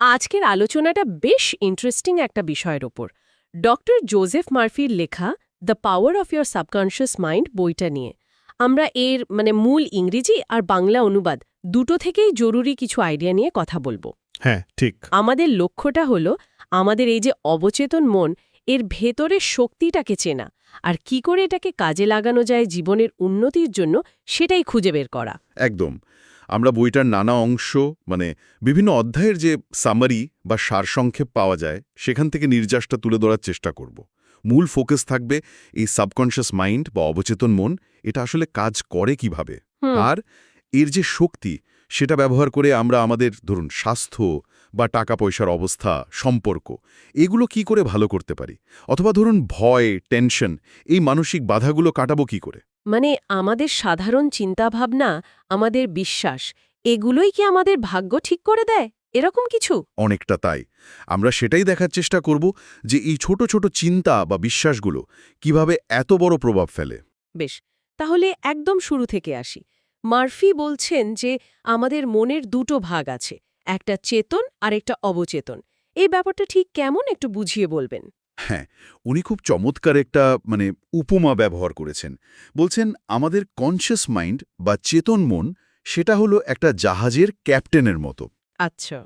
আজকের আলোচনাটা বেশ ইন্টারেস্টিং একটা বিষয়ের ওপর। ডক্টর জোজেফ মার্ফির লেখা the power of your subconscious mind বইটা নিয়ে। আমরা এর মানে মূল ইংরেজি আর বাংলা অনুবাদ দুটো থেকেই জরুরি কিছু আইডিয়া নিয়ে কথা বলব। হ্যাঁ ঠিক। আমাদের লক্ষ্যটা হলো আমাদের এই যে অবচেতন মন এর ভেতরের শক্তিটাকে চেনা আর কি করে এটাকে কাজে লাগানো যায় জীবনের উন্নতির জন্য সেটাই খুঁজে বের করা। একদম। আমরা বইটার নানা অংশ মানে বিভিন্ন অধ্যায়ের যে সামারি বা সারসংক্ষেপ পাওয়া যায় সেখান থেকে নির্যাসটা তুলে ধরার চেষ্টা করব। মূল ফোকাস থাকবে এই সাবকনশিয়াস মাইন্ড বা অবচেতন মন এটা আসলে কাজ করে কীভাবে? আর এর যে শক্তি সেটা ব্যবহার করে আমরা আমাদের ধরুন স্বাস্থ্য বা টাকা পয়সার অবস্থা সম্পর্ক এগুলো কি করে ভালো করতে পারি? অথবা ধরুন ভয় টেনশন এই মানসিক বাধাগুলো কাটাবো কি করে? মানে আমাদের সাধারণ চিন্তাভাবনা আমাদের বিশ্বাস এগুলোই কি আমাদের ভাগ্য ঠিক করে দেয়? এরকম কিছু? অনেকটা তাই। আমরা সেটাই দেখার চেষ্টা করব যে এই ছোট ছোট চিন্তা বা বিশ্বাসগুলো কীভাবে এত বড় প্রভাব ফেলে। বেশ তাহলে একদম শুরু থেকে আসি। মার্ফি বলছেন যে আমাদের মনের দুটো ভাগ আছে একটা চেতন আর একটা অবচেতন। এই ব্যাপারটা ঠিক কেমন একটু বুঝিয়ে বলবেন? হ্যাঁ উনি খুব চমৎকার একটা মানে উপমা ব্যবহার করেছেন। বলছেন আমাদের কনসিয়াস মাইন্ড বা চেতন মন সেটা হলো একটা জাহাজের ক্যাপ্টেনের মতো। আচ্ছা।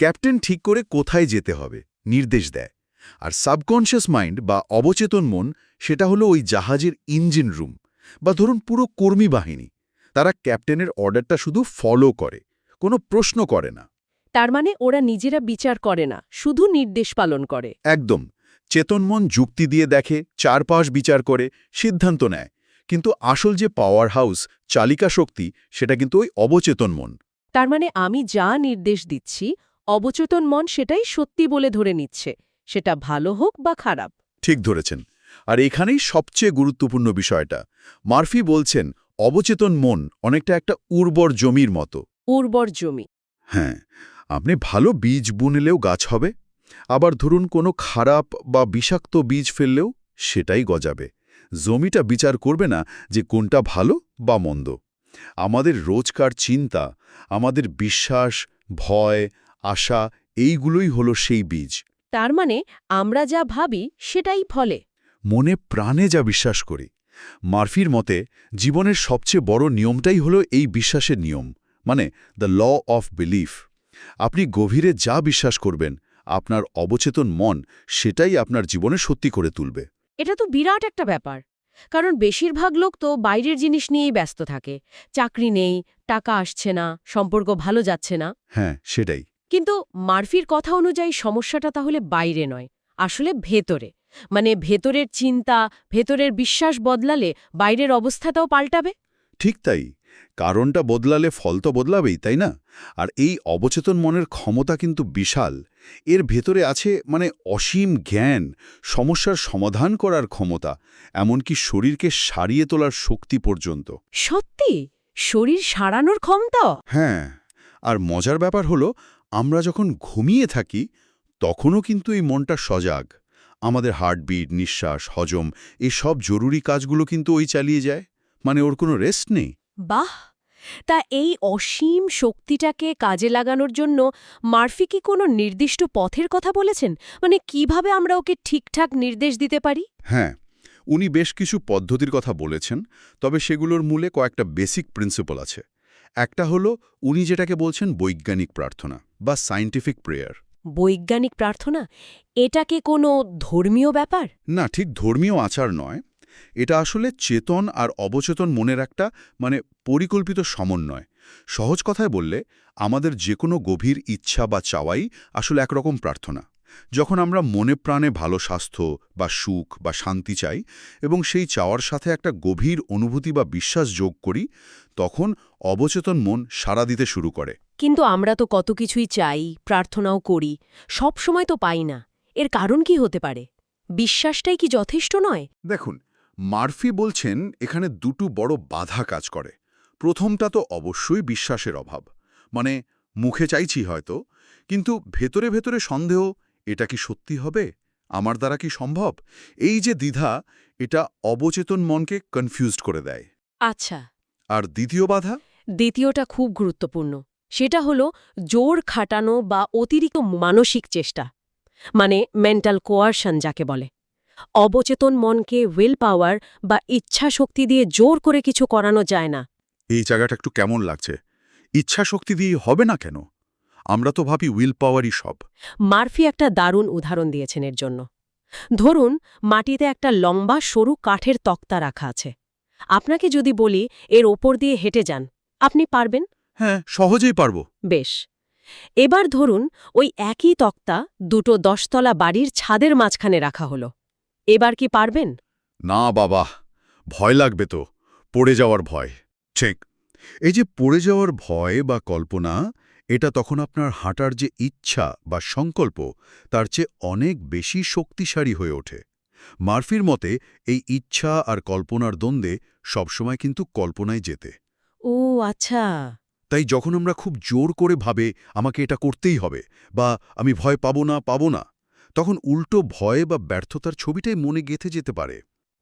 ক্যাপ্টেন ঠিক করে কোথায় যেতে হবে নির্দেশ দেয়। আর সাবকনশিয়াস মাইন্ড বা অবচেতন মন সেটা হলো ওই জাহাজের ইঞ্জিন রুম বা ধরুন পুরো কর্মী বাহিনী। তারা ক্যাপ্টেনের অর্ডারটা শুধু ফলো করে কোনো প্রশ্ন করে না। তার মানে ওরা নিজেরা বিচার করে না শুধু নির্দেশ পালন করে। একদম। চেতনমন যুক্তি দিয়ে দেখে চারপাশ বিচার করে সিদ্ধান্ত নেয়। কিন্তু আসল যে পাওয়ার হাউস চালিকা শক্তি সেটা কিন্তু ওই অবচেতন মন তার মানে আমি যা নির্দেশ দিচ্ছি অবচেতন মন সেটাই সত্যি বলে ধরে নিচ্ছে। সেটা ভালো হোক বা খারাপ। ঠিক ধরেছেন। আর এখানেই সবচেয়ে গুরুত্বপূর্ণ বিষয়টা। মার্ফি বলছেন অবচেতন মন অনেকটা একটা উর্বর জমির মতো। উর্বর জমি। হ্যাঁ আপনি ভালো বীজ বুনলেও গাছ হবে। আবার ধরুন কোনো খারাপ বা বিষাক্ত বীজ ফেললেও সেটাই গজাবে। জমিটা বিচার করবে না যে কোনটা ভালো বা মন্দ। আমাদের রোজকার চিন্তা আমাদের বিশ্বাস ভয় আশা এইগুলোই হলো সেই বীজ। তার মানে আমরা যা ভাবি সেটাই ফলে। মনে প্রাণে যা বিশ্বাস করি। মার্ফির মতে জীবনের সবচেয়ে বড় নিয়মটাই হলো এই বিশ্বাসের নিয়ম মানে দ্য ল অফ বিলিফ আপনি গভীরে যা বিশ্বাস করবেন আপনার অবচেতন মন সেটাই আপনার জীবনে সত্যি করে তুলবে। এটা তো বিরাট একটা ব্যাপার। কারণ বেশিরভাগ লোক তো বাইরের জিনিস নিয়েই ব্যস্ত থাকে। চাকরি নেই টাকা আসছে না সম্পর্ক ভালো যাচ্ছে না। হ্যাঁ সেটাই। কিন্তু মার্ফির কথা অনুযায়ী সমস্যাটা তাহলে বাইরে নয় আসলে ভেতরে। মানে ভেতরের চিন্তা ভেতরের বিশ্বাস বদলালে বাইরের অবস্থাটাও পাল্টাবে। ঠিক তাই। কারণটা বদলালে ফল তো বদলাবেই তাই না? আর এই অবচেতন মনের ক্ষমতা কিন্তু বিশাল। এর ভেতরে আছে মানে অসীম জ্ঞান সমস্যার সমাধান করার ক্ষমতা এমনকি শরীরকে সারিয়ে তোলার শক্তি পর্যন্ত। সত্যি? শরীর সারানোর ক্ষমতা? হ্যাঁ আর মজার ব্যাপার হলো আমরা যখন ঘুমিয়ে থাকি তখনও কিন্তু এই মনটা সজাগ। আমাদের হার্টবিট নিঃশ্বাস হজম এই সব জরুরি কাজগুলো কিন্তু ওই চালিয়ে যায়। মানে ওর কোনো রেস্ট নেই। বাহ! তা এই অসীম শক্তিটাকে কাজে লাগানোর জন্য মার্ফি কি কোনো নির্দিষ্ট পথের কথা বলেছেন? মানে কীভাবে আমরা ওকে ঠিকঠাক নির্দেশ দিতে পারি? হ্যাঁ উনি বেশ কিছু পদ্ধতির কথা বলেছেন তবে সেগুলোর মূলে কয়েকটা বেসিক প্রিন্সিপাল আছে। একটা হলো উনি যেটাকে বলছেন বৈজ্ঞানিক প্রার্থনা বা সায়েন্টিফিক প্রেয়ার। বৈজ্ঞানিক প্রার্থনা? এটা কি কোনো ধর্মীয় ব্যাপার? না ঠিক ধর্মীয় আচার নয়। এটা আসলে চেতন আর অবচেতন মনের একটা মানে পরিকল্পিত সমন্বয়। সহজ কথায় বললে আমাদের যে কোনো গভীর ইচ্ছা বা চাওয়াই আসলে একরকম প্রার্থনা। যখন আমরা মনে প্রাণে ভালো স্বাস্থ্য বা সুখ বা শান্তি চাই এবং সেই চাওয়ার সাথে একটা গভীর অনুভূতি বা বিশ্বাস যোগ করি তখন অবচেতন মন সাড়া দিতে শুরু করে। কিন্তু আমরা তো কত কিছুই চাই প্রার্থনাও করি সব সময় তো পাই না। এর কারণ কি হতে পারে? বিশ্বাসটাই কি যথেষ্ট নয়? দেখুন মার্ফি বলছেন এখানে দুটো বড় বাধা কাজ করে। প্রথমটা তো অবশ্যই বিশ্বাসের অভাব। মানে মুখে চাইছি হয়তো কিন্তু ভেতরে ভেতরে সন্দেহ এটা কি সত্যি হবে? আমার দ্বারা কি সম্ভব? এই যে দ্বিধা এটা অবচেতন মনকে কনফিউজড করে দেয়। আচ্ছা। আর দ্বিতীয় বাধা? দ্বিতীয়টা খুব গুরুত্বপূর্ণ। সেটা হলো জোর খাটানো বা অতিরিক্ত মানসিক চেষ্টা। মানে মেন্টাল কোয়ারশন যাকে বলে। অবচেতন মনকে উইল পাওয়ার বা ইচ্ছা শক্তি দিয়ে জোর করে কিছু করানো যায় না। এই জায়গাটা একটু কেমন লাগছে? ইচ্ছা শক্তি দিয়ে হবে না কেন? আমরা তো ভাবি উইল পাওয়ারই সব। মার্ফি একটা দারুণ উদাহরণ দিয়েছেন এর জন্য। ধরুন মাটিতে একটা লম্বা সরু কাঠের তক্তা রাখা আছে। আপনাকে যদি বলি এর ওপর দিয়ে হেঁটে যান আপনি পারবেন? হ্যাঁ সহজেই পারব। বেশ। এবার ধরুন ওই একই তক্তা দুটো দশতলা বাড়ির ছাদের মাঝখানে রাখা হলো। এবার কি পারবেন? না বাবা ভয় লাগবে তো পড়ে যাওয়ার ভয়। ঠিক এই যে পড়ে যাওয়ার ভয় বা কল্পনা এটা তখন আপনার হাঁটার যে ইচ্ছা বা সংকল্প তার চেয়ে অনেক বেশি শক্তিশালী হয়ে ওঠে। মার্ফির মতে এই ইচ্ছা আর কল্পনার দ্বন্দ্বে সবসময় কিন্তু কল্পনায় যেতে। ও আচ্ছা। তাই যখন আমরা খুব জোর করে ভাবে আমাকে এটা করতেই হবে বা আমি ভয় পাবো না পাবো না তখন উল্টো ভয় বা ব্যর্থতার ছবিটাই মনে গেঁথে যেতে পারে।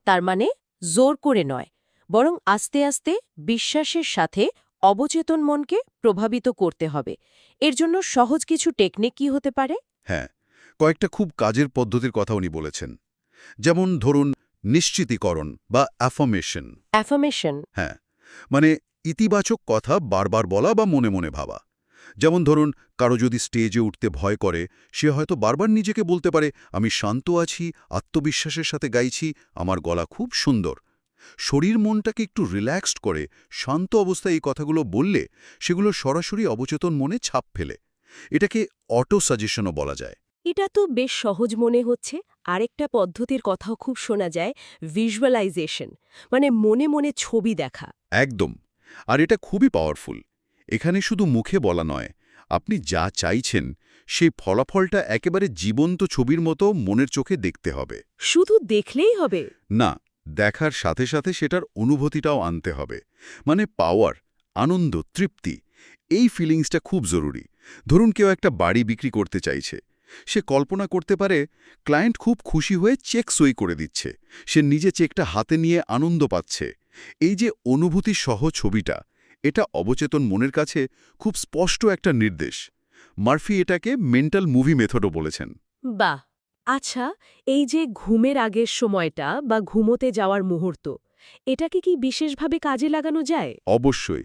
তার মানে জোর করে নয় বরং আস্তে আস্তে বিশ্বাসের সাথে অবচেতন মনকে প্রভাবিত করতে হবে। এর জন্য সহজ কিছু টেকনিক কি হতে পারে? হ্যাঁ কয়েকটা খুব কাজের পদ্ধতির কথা উনি বলেছেন। যেমন ধরুন নিশ্চিতীকরণ বা অ্যাফর্মেশন অ্যাফার্মেশন হ্যাঁ মানে ইতিবাচক কথা বারবার বলা বা মনে মনে ভাবা। যেমন ধরুন কারও যদি স্টেজে উঠতে ভয় করে সে হয়তো বারবার নিজেকে বলতে পারে আমি শান্ত আছি আত্মবিশ্বাসের সাথে গাইছি আমার গলা খুব সুন্দর। শরীর মনটাকে একটু রিল্যাক্সড করে শান্ত অবস্থায় এই কথাগুলো বললে সেগুলো সরাসরি অবচেতন মনে ছাপ ফেলে। এটাকে অটো সাজেশনও বলা যায়। এটা তো বেশ সহজ মনে হচ্ছে। আরেকটা পদ্ধতির কথাও খুব শোনা যায় ভিজুয়ালাইজেশন মানে মনে মনে ছবি দেখা। একদম। আর এটা খুবই পাওয়ারফুল এখানে শুধু মুখে বলা নয় আপনি যা চাইছেন সেই ফলাফলটা একেবারে জীবন্ত ছবির মতো মনের চোখে দেখতে হবে। শুধু দেখলেই হবে? না দেখার সাথে সাথে সেটার অনুভূতিটাও আনতে হবে। মানে পাওয়ার আনন্দ তৃপ্তি এই ফিলিংসটা খুব জরুরি। ধরুন কেউ একটা বাড়ি বিক্রি করতে চাইছে। সে কল্পনা করতে পারে ক্লায়েন্ট খুব খুশি হয়ে চেক সই করে দিচ্ছে। সে নিজে চেকটা হাতে নিয়ে আনন্দ পাচ্ছে। এই যে অনুভূতি সহ ছবিটা এটা অবচেতন মনের কাছে খুব স্পষ্ট একটা নির্দেশ। মার্ফি এটাকে মেন্টাল মুভি মেথডও বলেছেন। বাহ! আচ্ছা এই যে ঘুমের আগের সময়টা বা ঘুমোতে যাওয়ার মুহূর্ত এটাকে কি বিশেষভাবে কাজে লাগানো যায়? অবশ্যই।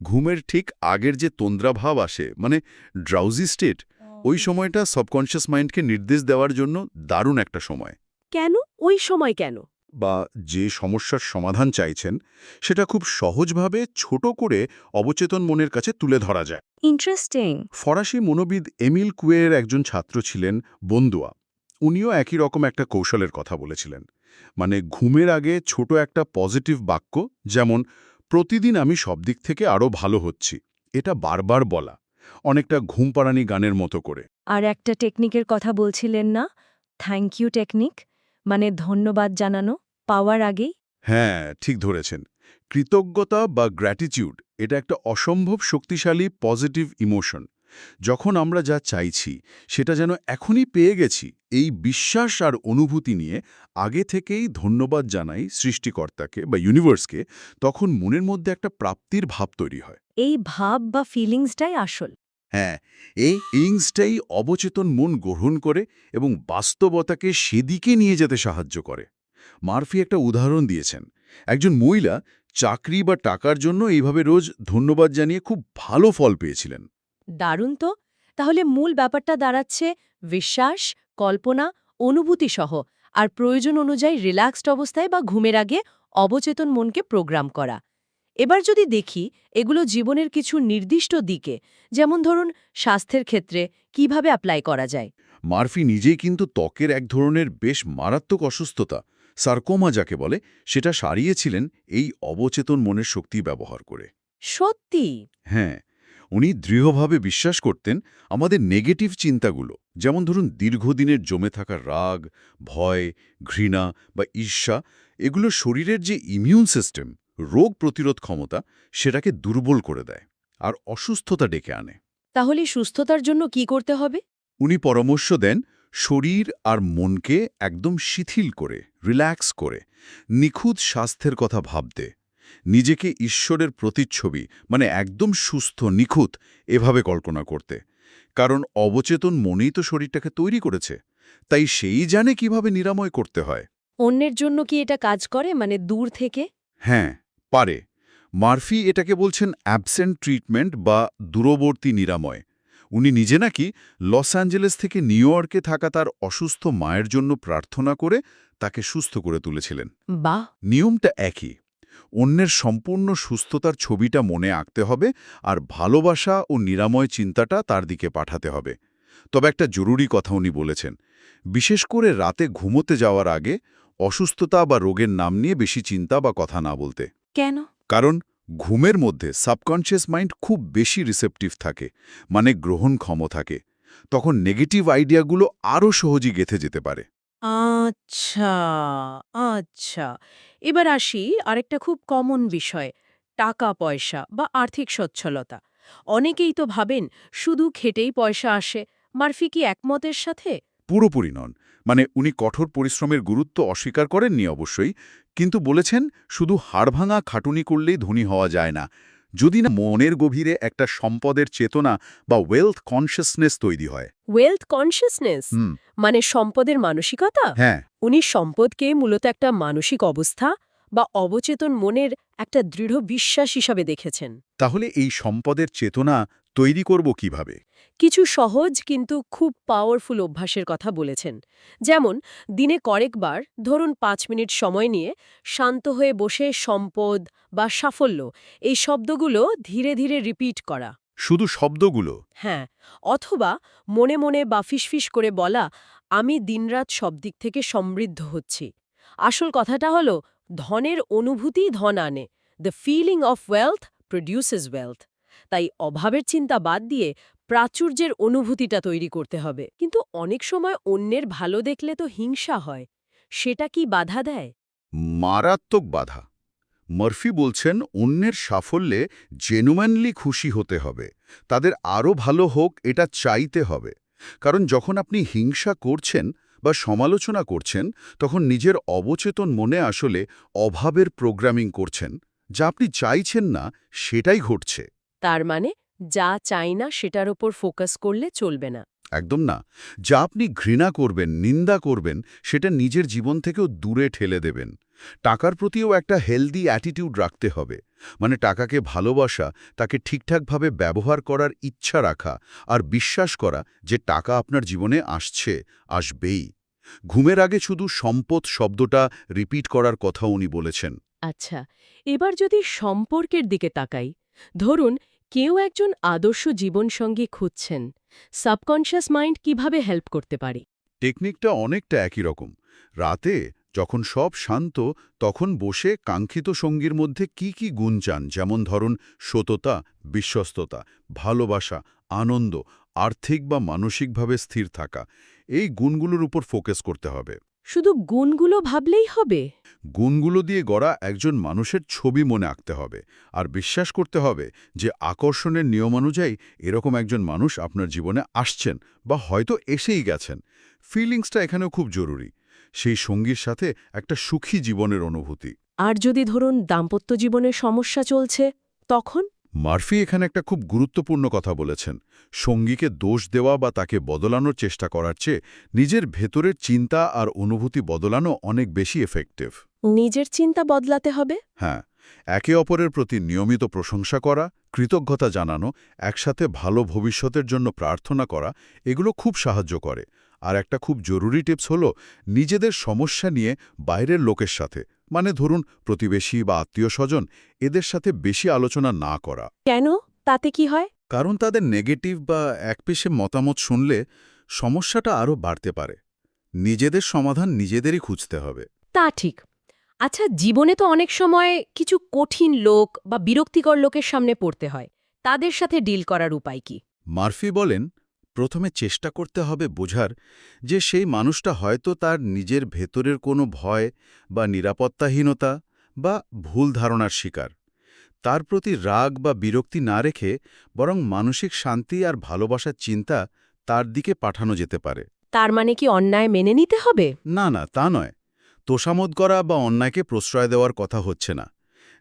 ঘুমের ঠিক আগের যে তন্দ্রাভাব আসে মানে ড্রাউজি স্টেট ওই সময়টা সাবকনশিয়াস মাইন্ডকে নির্দেশ দেওয়ার জন্য দারুণ একটা সময়। কেন? ওই সময় কেন? বা যে সমস্যার সমাধান চাইছেন সেটা খুব সহজভাবে ছোট করে অবচেতন মনের কাছে তুলে ধরা যায়। ইন্টারেস্টিং ফরাসি মনোবিদ এমিল কুয়ের একজন ছাত্র ছিলেন বন্দুয়া। উনিও একই রকম একটা কৌশলের কথা বলেছিলেন। মানে ঘুমের আগে ছোট একটা পজিটিভ বাক্য যেমন প্রতিদিন আমি সব দিক থেকে আরও ভালো হচ্ছি। এটা বারবার বলা অনেকটা ঘুমপাড়ানি গানের মতো করে। আর একটা টেকনিকের কথা বলছিলেন না? থ্যাংক ইউ টেকনিক মানে ধন্যবাদ জানানো পাওয়ার আগেই? হ্যাঁ ঠিক ধরেছেন। কৃতজ্ঞতা বা গ্র্যাটিটিউড এটা একটা অসম্ভব শক্তিশালী পজিটিভ ইমোশন যখন আমরা যা চাইছি সেটা যেন এখনই পেয়ে গেছি এই বিশ্বাস আর অনুভূতি নিয়ে আগে থেকেই ধন্যবাদ জানাই সৃষ্টিকর্তাকে বা ইউনিভার্সকে তখন মনের মধ্যে একটা প্রাপ্তির ভাব তৈরি হয়। এই ভাব বা ফিলিংসটাই আসল। হ্যাঁ এই ইংসটাই অবচেতন মন গ্রহণ করে এবং বাস্তবতাকে সেদিকে নিয়ে যেতে সাহায্য করে। মার্ফি একটা উদাহরণ দিয়েছেন। একজন মহিলা চাকরি বা টাকার জন্য এইভাবে রোজ ধন্যবাদ জানিয়ে খুব ভালো ফল পেয়েছিলেন। দারুণ তো! তাহলে মূল ব্যাপারটা দাঁড়াচ্ছে বিশ্বাস, কল্পনা অনুভূতি সহ আর প্রয়োজন অনুযায়ী রিল্যাক্সড অবস্থায় বা ঘুমের আগে অবচেতন মনকে প্রোগ্রাম করা। এবার যদি দেখি এগুলো জীবনের কিছু নির্দিষ্ট দিকে যেমন ধরুন স্বাস্থ্যের ক্ষেত্রে কীভাবে অ্যাপ্লাই করা যায়। মার্ফি নিজেই কিন্তু ত্বকের এক ধরনের বেশ মারাত্মক অসুস্থতা সার্কোমা যাকে বলে সেটা সারিয়েছিলেন এই অবচেতন মনের শক্তি ব্যবহার করে। সত্যি? হ্যাঁ উনি দৃঢ়ভাবে বিশ্বাস করতেন আমাদের নেগেটিভ চিন্তাগুলো যেমন ধরুন দীর্ঘদিনের জমে থাকা রাগ ভয় ঘৃণা বা ঈর্ষা এগুলো শরীরের যে ইমিউন সিস্টেম রোগ প্রতিরোধ ক্ষমতা সেটাকে দুর্বল করে দেয় আর অসুস্থতা ডেকে আনে। তাহলে সুস্থতার জন্য কি করতে হবে? উনি পরামর্শ দেন শরীর আর মনকে একদম শিথিল করে রিল্যাক্স করে নিখুঁত স্বাস্থ্যের কথা ভাবতে নিজেকে ঈশ্বরের প্রতিচ্ছবি মানে একদম সুস্থ নিখুঁত এভাবে কল্পনা করতে। কারণ অবচেতন মনেই তো শরীরটাকে তৈরি করেছে তাই সেই জানে কীভাবে নিরাময় করতে হয়। অন্যের জন্য কি এটা কাজ করে মানে দূর থেকে? হ্যাঁ পারে। মার্ফি এটাকে বলছেন অ্যাবসেন্ট ট্রিটমেন্ট বা দূরবর্তী নিরাময়। উনি নিজে নাকি লস অ্যাঞ্জেলেস থেকে নিউ ইয়র্কে থাকা তার অসুস্থ মায়ের জন্য প্রার্থনা করে তাকে সুস্থ করে তুলেছিলেন। বাহ! নিয়মটা একই। অন্যের সম্পূর্ণ সুস্থতার ছবিটা মনে আঁকতে হবে আর ভালোবাসা ও নিরাময় চিন্তাটা তার দিকে পাঠাতে হবে। তবে একটা জরুরি কথা উনি বলেছেন বিশেষ করে রাতে ঘুমোতে যাওয়ার আগে অসুস্থতা বা রোগের নাম নিয়ে বেশি চিন্তা বা কথা না বলতে। কেন? কারণ ঘুমের মধ্যে সাবকনশিয়াস মাইন্ড খুব বেশি রিসেপটিভ থাকে মানে গ্রহণক্ষম থাকে। তখন নেগেটিভ আইডিয়াগুলো আরও সহজেই গেথে যেতে পারে। আচ্ছা আচ্ছা। এবার আসি আরেকটা খুব কমন বিষয় টাকা পয়সা বা আর্থিক সচ্ছলতা। অনেকেই তো ভাবেন শুধু খেটেই পয়সা আসে মারফি কি একমতের সাথে? পুরোপুরি নন। মানে উনি কঠোর পরিশ্রমের গুরুত্ব অস্বীকার করেননি অবশ্যই কিন্তু বলেছেন শুধু হাড়ভাঙা খাটুনি করলেই ধনী হওয়া যায় না। যদি না মনের গভীরে একটা সম্পদের চেতনা বা ওয়েলথ কনসিয়াসনেস তৈরি হয়। ওয়েলথ কনসিয়াসনেস মানে সম্পদের মানসিকতা? হ্যাঁ। উনি সম্পদকে মূলত একটা মানসিক অবস্থা বা অবচেতন মনের একটা দৃঢ় বিশ্বাস হিসাবে দেখেছেন। তাহলে এই সম্পদের চেতনা তৈরি করব কীভাবে? কিছু সহজ কিন্তু খুব পাওয়ারফুল অভ্যাসের কথা বলেছেন। যেমন দিনে কয়েকবার ধরুন পাঁচ মিনিট সময় নিয়ে শান্ত হয়ে বসে সম্পদ বা সাফল্য এই শব্দগুলো ধীরে ধীরে রিপিট করা। শুধু শব্দগুলো? হ্যাঁ অথবা মনে মনে বা ফিসফিস করে বলা আমি দিনরাত সব দিক থেকে সমৃদ্ধ হচ্ছি। আসল কথাটা হলো ধনের অনুভূতি ধন আনে। The feeling of wealth produces wealth তাই অভাবের চিন্তা বাদ দিয়ে প্রাচুর্যের অনুভূতিটা তৈরি করতে হবে। কিন্তু অনেক সময় অন্যের ভালো দেখলে তো হিংসা হয়। সেটা কি বাধা দেয়? মারাত্মক বাধা। মার্ফি বলছেন, অন্যের সাফল্যে জেনুয়ানলি খুশি হতে হবে। তাদের আরও ভালো হোক, এটা চাইতে হবে। কারণ যখন আপনি হিংসা করছেন বা সমালোচনা করছেন, তখন নিজের অবচেতন মনে আসলে অভাবের প্রোগ্রামিং করছেন। যা আপনি চাইছেন না, সেটাই ঘটছে। তার মানে যা চাই না সেটার ওপর ফোকাস করলে চলবে না। একদম না। যা আপনি ঘৃণা করবেন নিন্দা করবেন সেটা নিজের জীবন থেকেও দূরে ঠেলে দেবেন। টাকার প্রতিও একটা হেলদি অ্যাটিটিউড রাখতে হবে। মানে টাকাকে ভালোবাসা তাকে ঠিকঠাকভাবে ব্যবহার করার ইচ্ছা রাখা আর বিশ্বাস করা যে টাকা আপনার জীবনে আসছে আসবেই। ঘুমের আগে শুধু সম্পদ শব্দটা রিপিট করার কথা উনি বলেছেন। আচ্ছা এবার যদি সম্পর্কের দিকে তাকাই ধরুন, কেউ একজন আদর্শ জীবনসঙ্গী খুঁজছেন সাবকনশিয়াস মাইন্ড কীভাবে হেল্প করতে পারে? টেকনিকটা অনেকটা একই রকম। রাতে, যখন সব শান্ত, তখন বসে কাঙ্ক্ষিত সঙ্গীর মধ্যে কি কি গুণ চান? যেমন ধরুন, সততা, বিশ্বস্ততা, ভালোবাসা, আনন্দ, আর্থিক বা মানসিকভাবে স্থির থাকা। এই গুণগুলোর উপর ফোকাস করতে হবে। শুধু গুণগুলো ভাবলেই হবে? গুণগুলো দিয়ে গড়া একজন মানুষের ছবি মনে আঁকতে হবে আর বিশ্বাস করতে হবে যে আকর্ষণের নিয়মানুযায়ী এরকম একজন মানুষ আপনার জীবনে আসছেন বা হয়তো এসেই গেছেন। ফিলিংসটা এখানেও খুব জরুরি। সেই সঙ্গীর সাথে একটা সুখী জীবনের অনুভূতি। আর যদি ধরুন দাম্পত্য জীবনের সমস্যা চলছে তখন? মার্ফি এখানে একটা খুব গুরুত্বপূর্ণ কথা বলেছেন। সঙ্গীকে দোষ দেওয়া বা তাকে বদলানোর চেষ্টা করার চেয়ে নিজের ভেতরের চিন্তা আর অনুভূতি বদলানো অনেক বেশি এফেক্টিভ নিজের চিন্তা বদলাতে হবে? হ্যাঁ একে অপরের প্রতি নিয়মিত প্রশংসা করা কৃতজ্ঞতা জানানো একসাথে ভালো ভবিষ্যতের জন্য প্রার্থনা করা এগুলো খুব সাহায্য করে। আর একটা খুব জরুরি টিপস হলো নিজেদের সমস্যা নিয়ে বাইরের লোকের সাথে মানে ধরুন প্রতিবেশী বা আত্মীয় স্বজন এদের সাথে বেশি আলোচনা না করা। কেন? তাতে কি হয়? কারণ তাদের নেগেটিভ বা একপেশে মতামত শুনলে সমস্যাটা আরও বাড়তে পারে। নিজেদের সমাধান নিজেদেরই খুঁজতে হবে। তা ঠিক। আচ্ছা জীবনে তো অনেক সময় কিছু কঠিন লোক বা বিরক্তিকর লোকের সামনে পড়তে হয়। তাদের সাথে ডিল করার উপায় কি? মার্ফি বলেন প্রথমে চেষ্টা করতে হবে বোঝার যে সেই মানুষটা হয়তো তার নিজের ভেতরের কোনো ভয় বা নিরাপত্তাহীনতা বা ভুল ধারণার শিকার। তার প্রতি রাগ বা বিরক্তি না রেখে বরং মানসিক শান্তি আর ভালোবাসার চিন্তা তার দিকে পাঠানো যেতে পারে। তার মানে কি অন্যায় মেনে নিতে হবে? না না তা নয়। তোষামত করা বা অন্যায়কে প্রশ্রয় দেওয়ার কথা হচ্ছে না।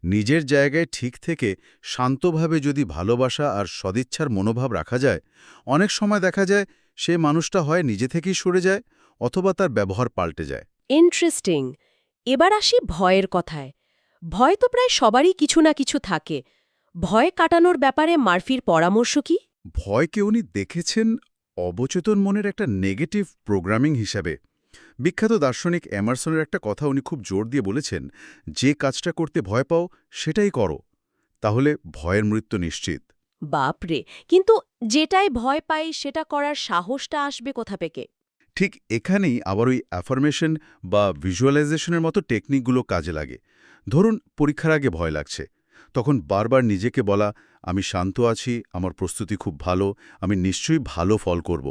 নিজের জায়গায় ঠিক থেকে শান্তভাবে যদি ভালোবাসা আর সদিচ্ছার মনোভাব রাখা যায় অনেক সময় দেখা যায় সে মানুষটা হয় নিজে থেকেই সরে যায় অথবা তার ব্যবহার পাল্টে যায়। ইন্টারেস্টিং। এবার আসি ভয়ের কথায়। ভয় তো প্রায় সবারই কিছু না কিছু থাকে। ভয় কাটানোর ব্যাপারে মার্ফির পরামর্শ কি? ভয়কে উনি দেখেছেন অবচেতন মনের একটা নেগেটিভ প্রোগ্রামিং হিসাবে। বিখ্যাত দার্শনিক এমারসনের একটা কথা উনি খুব জোর দিয়ে বলেছেন যে কাজটা করতে ভয় পাও সেটাই করো। তাহলে ভয়ের মৃত্যু নিশ্চিত। বাপরে কিন্তু যেটাই ভয় পাই সেটা করার সাহসটা আসবে কোথা থেকে ঠিক এখানেই আবার ওই অ্যাফার্মেশন বা ভিজুয়ালাইজেশনের মতো টেকনিকগুলো কাজে লাগে। ধরুন পরীক্ষার আগে ভয় লাগছে। তখন বারবার নিজেকে বলা আমি শান্ত আছি আমার প্রস্তুতি খুব ভালো আমি নিশ্চয়ই ভালো ফল করব।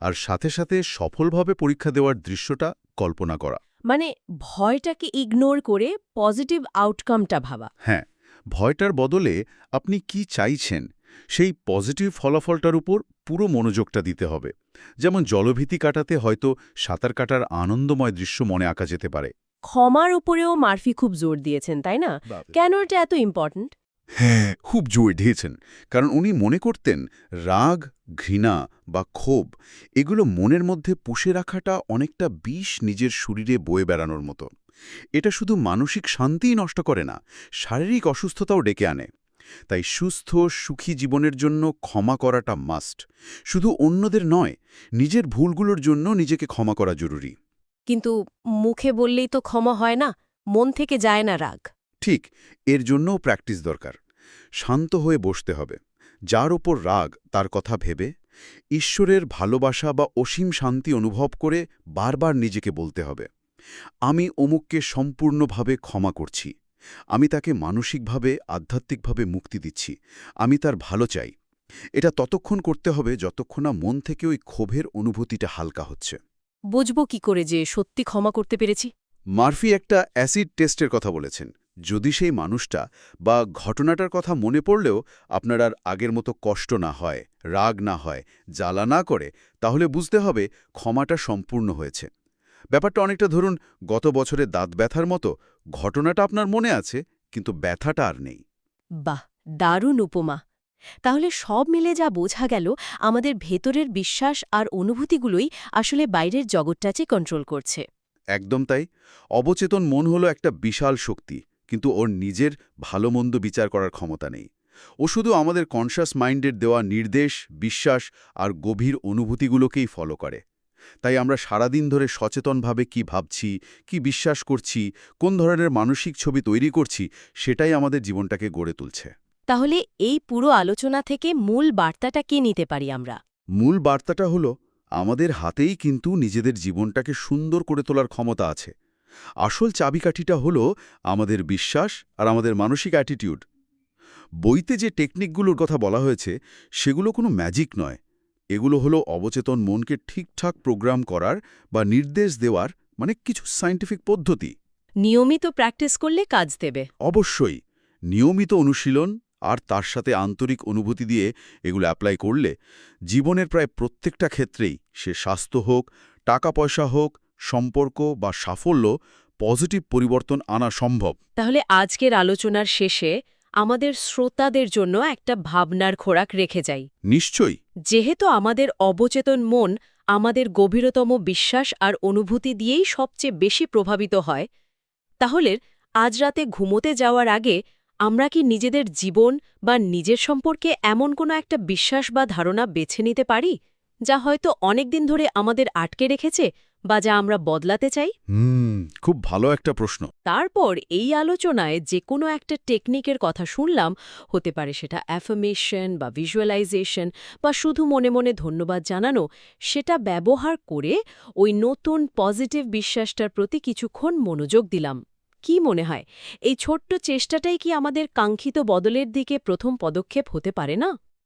আর সাথে সাথে সফলভাবে পরীক্ষা দেওয়ার দৃশ্যটা কল্পনা করা। মানে ভয়টাকে ইগনোর করে পজিটিভ আউটকামটা ভাবা। হ্যাঁ ভয়টার বদলে আপনি কি চাইছেন সেই পজিটিভ ফলাফলটার উপর পুরো মনোযোগটা দিতে হবে। যেমন জলভীতি কাটাতে হয়তো সাঁতার কাটার আনন্দময় দৃশ্য মনে আঁকা যেতে পারে। ক্ষমার উপরেও মার্ফি খুব জোর দিয়েছেন তাই না? কেন এটা এত ইম্পর্ট্যান্ট হ্যাঁ খুব জোর দিয়েছেন। কারণ উনি মনে করতেন রাগ, ঘৃণা বা ক্ষোভ, এগুলো মনের মধ্যে পুষে রাখাটা অনেকটা বিষ নিজের শরীরে বয়ে বেড়ানোর মতো। এটা শুধু মানসিক শান্তিই নষ্ট করে না, শারীরিক অসুস্থতাও ডেকে আনে। তাই সুস্থ, সুখী জীবনের জন্য ক্ষমা করাটা মাস্ট। শুধু অন্যদের নয়, নিজের ভুলগুলোর জন্য নিজেকে ক্ষমা করা জরুরি। কিন্তু মুখে বললেই তো ক্ষমা হয় না, মন থেকে যায় না রাগ। ঠিক এর জন্যও প্র্যাকটিস দরকার। শান্ত হয়ে বসতে হবে। যার ওপর রাগ তার কথা ভেবে ঈশ্বরের ভালোবাসা বা অসীম শান্তি অনুভব করে বারবার নিজেকে বলতে হবে। আমি অমুককে সম্পূর্ণভাবে ক্ষমা করছি। আমি তাকে মানসিকভাবে আধ্যাত্মিকভাবে মুক্তি দিচ্ছি। আমি তার ভালো চাই। এটা ততক্ষণ করতে হবে যতক্ষণ না মন থেকে ওই ক্ষোভের অনুভূতিটা হালকা হচ্ছে। বুঝব কি করে যে সত্যি ক্ষমা করতে পেরেছি? মার্ফি একটা অ্যাসিড টেস্টের কথা বলেছেন। যদি সেই মানুষটা বা ঘটনাটার কথা মনে পড়লেও আপনার আর আগের মতো কষ্ট না হয় রাগ না হয় জ্বালা না করে তাহলে বুঝতে হবে ক্ষমাটা সম্পূর্ণ হয়েছে। ব্যাপারটা অনেকটা ধরুন গত বছরে দাঁত ব্যথার মতো ঘটনাটা আপনার মনে আছে কিন্তু ব্যথাটা আর নেই। বাহ দারুণ উপমা। তাহলে সব মিলে যা বোঝা গেল আমাদের ভেতরের বিশ্বাস আর অনুভূতিগুলোই আসলে বাইরের জগৎটাকে কন্ট্রোল করছে। একদম তাই। অবচেতন মন হলো একটা বিশাল শক্তি। কিন্তু ওর নিজের ভালো মন্দ বিচার করার ক্ষমতা নেই। ও শুধু আমাদের কনশাস মাইন্ডের দেওয়া নির্দেশ বিশ্বাস আর গভীর অনুভূতিগুলোকেই ফলো করে। তাই আমরা সারাদিন ধরে সচেতনভাবে কি ভাবছি কি বিশ্বাস করছি কোন ধরনের মানসিক ছবি তৈরি করছি সেটাই আমাদের জীবনটাকে গড়ে তুলছে। তাহলে এই পুরো আলোচনা থেকে মূল বার্তাটা কি নিতে পারি আমরা? মূল বার্তাটা হলো আমাদের হাতেই কিন্তু নিজেদের জীবনটাকে সুন্দর করে তোলার ক্ষমতা আছে। আসল চাবিকাঠিটা হলো আমাদের বিশ্বাস আর আমাদের মানসিক অ্যাটিটিউড। বইতে যে টেকনিকগুলোর কথা বলা হয়েছে সেগুলো কোনো ম্যাজিক নয়। এগুলো হলো অবচেতন মনকে ঠিকঠাক প্রোগ্রাম করার বা নির্দেশ দেওয়ার মানে কিছু সায়েন্টিফিক পদ্ধতি। নিয়মিত প্র্যাকটিস করলে কাজ দেবে। অবশ্যই নিয়মিত অনুশীলন আর তার সাথে আন্তরিক অনুভূতি দিয়ে এগুলো অ্যাপ্লাই করলে জীবনের প্রায় প্রত্যেকটা ক্ষেত্রেই সে স্বাস্থ্য হোক টাকা পয়সা হোক সম্পর্ক বা সাফল্য পজিটিভ পরিবর্তন আনা সম্ভব। তাহলে আজকের আলোচনার শেষে আমাদের শ্রোতাদের জন্য একটা ভাবনার খোরাক রেখে যাই। নিশ্চয়ই। যেহেতু আমাদের অবচেতন মন আমাদের গভীরতম বিশ্বাস আর অনুভূতি দিয়েই সবচেয়ে বেশি প্রভাবিত হয় তাহলে আজ রাতে ঘুমোতে যাওয়ার আগে আমরা কি নিজেদের জীবন বা নিজের সম্পর্কে এমন কোনো একটা বিশ্বাস বা ধারণা বেছে নিতে পারি যা হয়তো অনেক দিন ধরে আমাদের আটকে রেখেছে বা যা আমরা বদলাতে চাই? খুব ভালো একটা প্রশ্ন। তারপর এই আলোচনায় যে কোনো একটা টেকনিকের কথা শুনলাম হতে পারে সেটা অ্যাফার্মেশন বা ভিজুয়ালাইজেশন বা শুধু মনে মনে ধন্যবাদ জানানো সেটা ব্যবহার করে ওই নতুন পজিটিভ বিশ্বাসটার প্রতি কিছুক্ষণ মনোযোগ দিলাম। কি মনে হয়? এই ছোট্ট চেষ্টাটাই কি আমাদের কাঙ্ক্ষিত বদলের দিকে প্রথম পদক্ষেপ হতে পারে না?